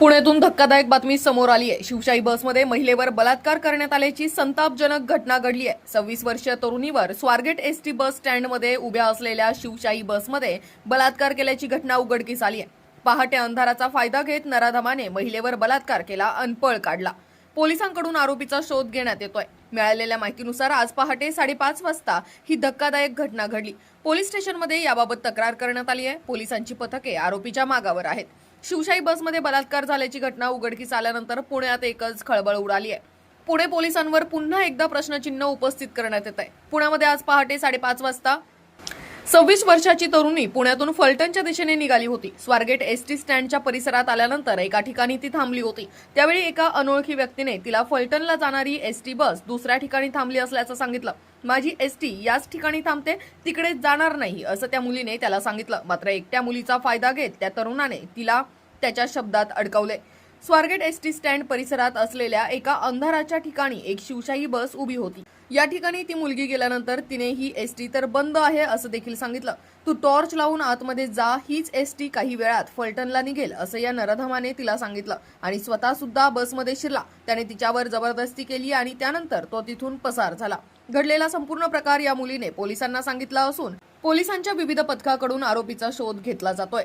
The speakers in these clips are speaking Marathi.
पुण्यातून धक्कादायक बातमी समोर आली आहे शिवशाही बसमध्ये महिलेवर बलात्कार करण्यात आल्याची संतापजनक घटना घडली आहे सव्वीस वर्षीय तरुणीवर स्वारगेट एसटी बस स्टँडमध्ये उभ्या असलेल्या शिवशाही बसमध्ये बलात्कार केल्याची घटना उघडकीस आली आहे पहाटे अंधाराचा फायदा घेत नराधमाने महिलेवर बलात्कार केला अनपळ काढला. पोलिसांकडून आरोपीचा शोध घेण्यात येतोय. मिळालेल्या माहितीनुसार आज पहाटे साडेपाच वाजता ही धक्कादायक घटना घडली. पोलीस स्टेशनमध्ये याबाबत तक्रार करण्यात आली आहे. पोलिसांची पथके आरोपीच्या मागावर आहेत. शिवशाही बसमध्ये बलात्कार झाल्याची घटना उघडकीस आल्यानंतर पुण्यात एकच खळबळ उडाली आहे. पुणे पोलिसांवर पुन्हा एकदा प्रश्नचिन्ह उपस्थित करण्यात येत आहे. पुण्यामध्ये आज पहाटे साडेपाच वाजता सव्वीस वर्षाची तरुणी पुण्यातून फलटणच्या दिशेने निघाली होती. स्वारगेट एसटी स्टँडच्या परिसरात आल्यानंतर एका ठिकाणी ती थांबली होती. त्यावेळी एका अनोळखी व्यक्तीने तिला फलटणला जाणारी एसटी बस दुसऱ्या ठिकाणी थांबली असल्याचं सांगितलं. माझी एसटी याच ठिकाणी थांबते तिकडे जाणार नाही असं त्या मुलीने त्याला सांगितलं. मात्र एकट्या मुलीचा फायदा घेत त्या तरुणाने तिला त्याच्या शब्दात अडकवले. स्वारगेट एसटी स्टँड परिसरात असलेल्या एका अंधाराच्या ठिकाणी एक शिवशाही बस उभी होती. या ठिकाणी ती मुलगी गेल्यानंतर तिने ही एसटी तर बंद आहे असं देखील सांगितलं. तू टॉर्च लावून आतमध्ये जा हीच एसटी काही वेळात फलटणला निघेल असं या नरधमाने तिला सांगितलं आणि स्वतः सुद्धा बसमध्ये शिरला. त्याने तिच्यावर जबरदस्ती केली आणि त्यानंतर तो तिथून पसार झाला. घडलेला संपूर्ण प्रकार या मुलीने पोलिसांना सांगितला असून पोलिसांच्या विविध पथकाकडून आरोपीचा शोध घेतला जातोय.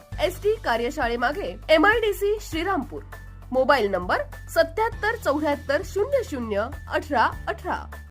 S T कार्यशाळेमागे M I D C Shrirampur. Mobile number सत्याहत्तर चौऱ्याहत्तर शून्य शून्य अठरा अठरा.